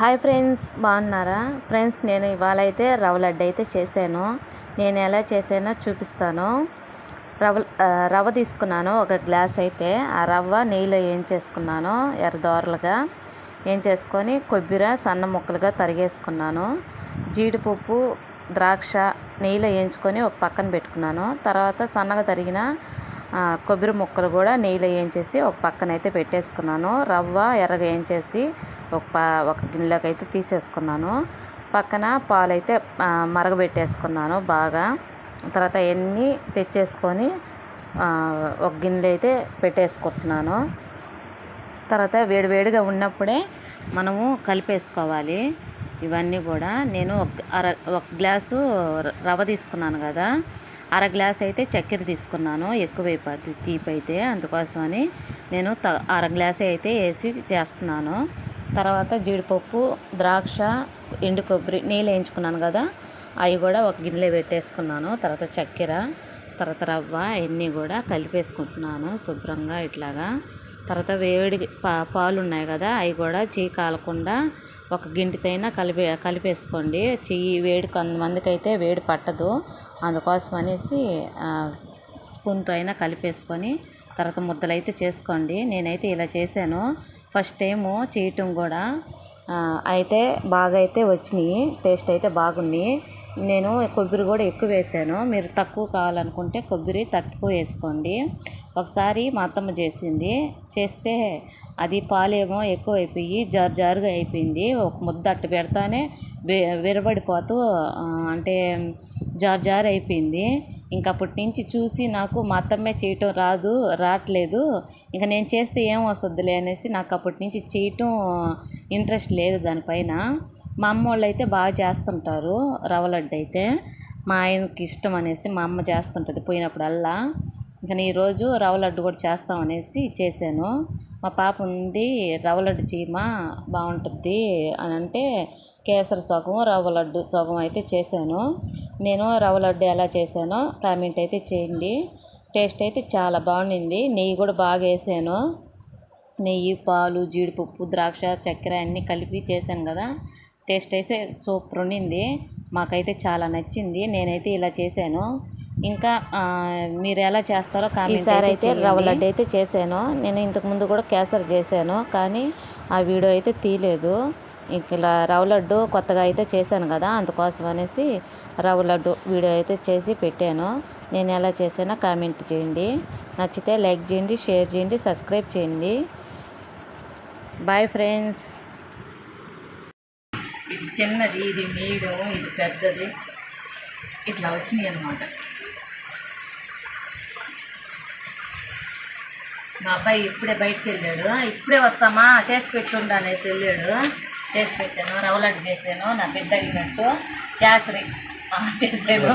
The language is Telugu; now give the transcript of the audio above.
హాయ్ ఫ్రెండ్స్ బాగున్నారా? ఫ్రెండ్స్ నేను ఇవాళ అయితే రవ్వ లడ్డు అయితే చేశాను. నేను ఎలా చేసానో చూపిస్తాను. రవ్వ రవ్వ తీసుకున్నాను ఒక గ్లాస్ అయితే. ఆ రవ్వ నెయ్యిలో ఏం చేసుకున్నాను ఎర్రదోరలుగా ఏం చేసుకొని కొబ్బరి సన్న ముక్కలుగా తరిగేసుకున్నాను. జీడిపప్పు ద్రాక్ష నెయ్యిలో వేయించుకొని ఒక పక్కన పెట్టుకున్నాను. తర్వాత సన్నగా తరిగిన కొబ్బరి ముక్కలు కూడా నెయ్యిలో వేయించేసి ఒక పక్కన అయితే పెట్టేసుకున్నాను. రవ్వ ఎర్రగా వేయించేసి ఒక పా ఒక గిన్నెలోకి అయితే తీసేసుకున్నాను. పక్కన పాలు అయితే మరగబెట్టేసుకున్నాను బాగా. తర్వాత అవన్నీ తెచ్చేసుకొని ఒక గిన్నెలో అయితే పెట్టేసుకుంటున్నాను. తర్వాత వేడివేడిగా ఉన్నప్పుడే మనము కలిపేసుకోవాలి. ఇవన్నీ కూడా నేను ఒక అర ఒక గ్లాసు ర- రవ్వ తీసుకున్నాను కదా. అర గ్లాస్ అయితే చక్కెర తీసుకున్నాను ఎక్కువ తీపి అయితే అందుకోసమని నేను త అర గ్లాస్ అయితే వేసి చేస్తున్నాను. తర్వాత జీడిపప్పు ద్రాక్ష ఎండు కొబ్బరి నీళ్ళు వేయించుకున్నాను కదా అవి కూడా ఒక గిన్నెలో పెట్టేసుకున్నాను. తర్వాత చక్కెర తర్వాత రవ్వ అవన్నీ కూడా కలిపేసుకుంటున్నాను శుభ్రంగా ఇట్లాగా. తర్వాత వేడి పా పాలు ఉన్నాయి కదా అవి కూడా చీ కాలకుండా ఒక గింటితైనా కలిపే కలిపేసుకోండి. చెయ్యి వేడి కొంతమందికి అయితే వేడి పట్టదు. అందుకోసం అనేసి స్పూన్తో అయినా కలిపేసుకొని తర్వాత ముద్దలు అయితే చేసుకోండి. నేనైతే ఇలా చేశాను. ఫస్ట్ టైము చేయటం కూడా అయితే బాగా అయితే వచ్చినాయి. టేస్ట్ అయితే బాగుంది. నేను కొబ్బరి కూడా ఎక్కువ వేసాను. మీరు తక్కువ కావాలనుకుంటే కొబ్బరి తక్కువ వేసుకోండి. ఒకసారి మా అత్తమ్మ చేసింది. చేస్తే అది పాలేమో ఎక్కువ అయిపోయి జారు జారుగా అయిపోయింది. ఒక ముద్ద అట్టు పెడతానే విరబడిపోతూ అంటే జారు జారు అయిపోయింది ఇంక అప్పటి నుంచి చూసి నాకు మా అత్తమ్మే చేయటం రాదు రావట్లేదు ఇంకా నేను చేస్తే ఏం వస్తుందిలే అనేసి నాకు అప్పటి నుంచి చేయటం ఇంట్రెస్ట్ లేదు దానిపైన. మా అమ్మ వాళ్ళు అయితే బాగా చేస్తుంటారు రవ్వ లడ్డు అయితే. మా ఆయనకి ఇష్టం అనేసి మా అమ్మ చేస్తుంటుంది పోయినప్పుడల్లా. ఇంకా నేను ఈరోజు రవ్వ లడ్డు కూడా చేస్తామనేసి చేశాను. మా పాప ఉండి రవ్వ లడ్డు చేయమా బాగుంటుంది అని అంటే కేసరి సగం రవ్వ లడ్డు సగం అయితే చేశాను. నేను రవ్వ లడ్డు ఎలా చేశానో కామెంట్ అయితే చేయండి. టేస్ట్ అయితే చాలా బాగుండింది. నెయ్యి కూడా బాగా వేసాను. నెయ్యి పాలు జీడిపప్పు ద్రాక్ష చక్కెర అన్నీ కలిపి చేశాను కదా. టేస్ట్ అయితే సూపర్ ఉండింది. మాకైతే చాలా నచ్చింది. నేనైతే ఇలా చేశాను. ఇంకా మీరు ఎలా చేస్తారో ఈసారి అయితే రవ్వ లడ్డు అయితే చేశాను. నేను ఇంతకు ముందు కూడా కేసరి చేశాను. కానీ ఆ వీడియో అయితే తీయలేదు. ఇలా రవ్వ లడ్డు కొత్తగా అయితే చేశాను కదా అందుకోసం అనేసి రవ్వ లడ్డు వీడియో అయితే చేసి పెట్టాను. నేను ఎలా చేసానో కామెంట్ చేయండి. నచ్చితే లైక్ చేయండి షేర్ చేయండి సబ్స్క్రైబ్ చేయండి. Bye friends. ఇది చిన్నది ఇది మీడియం ఇది పెద్దది. ఇట్లా వచ్చినాయి అనమాట మా అబ్బాయి ఇప్పుడే బయటకు వెళ్ళాడు. ఇప్పుడే వస్తామా? చేసి పెట్టుండు అనేసి వెళ్ళాడు. చేసి పెట్టాను రవ్వ లడ్డు చేశాను నా బిడ్డ అడిగినట్టు కేసరి ఆ, చేశాను